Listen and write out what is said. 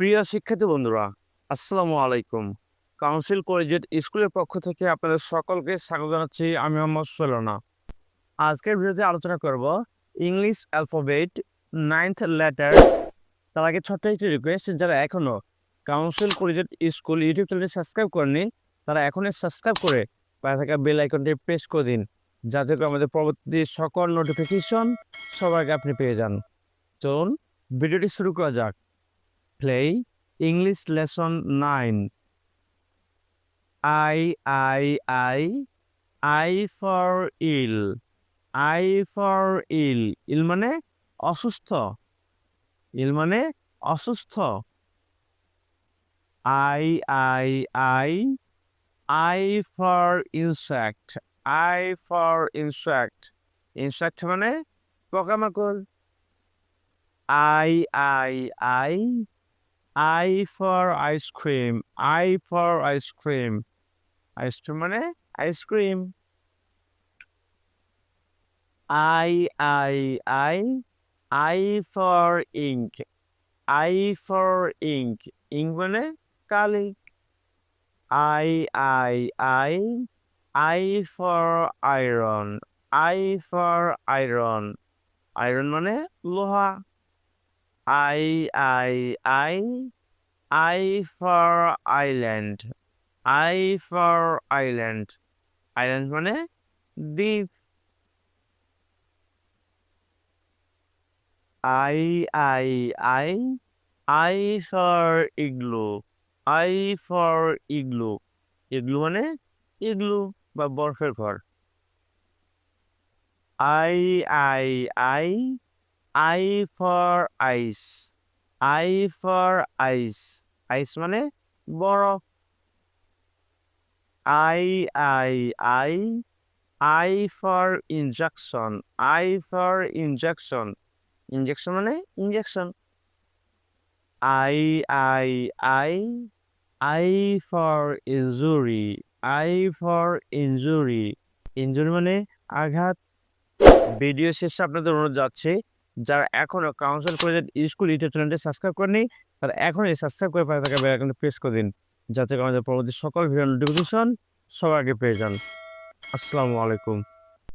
প্রিয় শিক্ষার্থী বন্ধুরা, আসসালামু আলাইকুম। কাউন্সিল কলেজিয়েট স্কুলের পক্ষ থেকে আপনাদের সকলকে স্বাগত জানাচ্ছি, আমি মোহাম্মদ সোলানা। আজকের ভিডিওতে আলোচনা করব ইংলিশ অ্যালফাবেট নাইন্থ লেটার তার আগে ছোট্ট একটি রিকোয়েস্ট যারা এখনও কাউন্সিল কলেজিয়েট স্কুল ইউটিউব চ্যানেলটি সাবস্ক্রাইব করেনি তারা এখনই সাবস্ক্রাইব করে পায়ে থাকা বেল আইকনটি প্রেস করে দিন, যাতে করে আমাদের পরবর্তী সকল নোটিফিকেশন সবার আগে আপনি পেয়ে যান। চলুন, ভিডিওটি শুরু করা যাক। Play English lesson 9. I, I, I, I for ill. I for ill. ইল মানে অসুস্থ ইল মানে অসুস্থ I, I, I, I for insect. I for insect. Insect মানে পোকামাকড় I, I, I, Cream. I for ice cream. Ice cream মানে ice cream I I I I for ink. I for ink. Ink মানে কালি I I I I for iron. I for iron. Iron মানে লোহা I I I I for island. I for island. Island মানে দ্বীপ I I I I for igloo. I for igloo. igloo মানে igloo বা বরফের ঘর I I I I for ice I for ice ice মানে বরফ I I I I for injection I for injection injection মানে injection I I I I for injury I for injury injury মানে আঘাত। Video শেষে আপনাদের অনুরোধ যাচ্ছে যারা এখনও কাউন্সিল কলেজের স্কুল ইউটিউব চ্যানেলটি সাবস্ক্রাইব করেনি তারা এখনই সাবস্ক্রাইব করে পাশে থাকা বেলাইকনটি প্রেস করে দিন, যাতে আমাদের পরবর্তী সকল ভিডিও নোটিফিকেশন সবার আগে পেয়ে যান। আসসালামু আলাইকুম।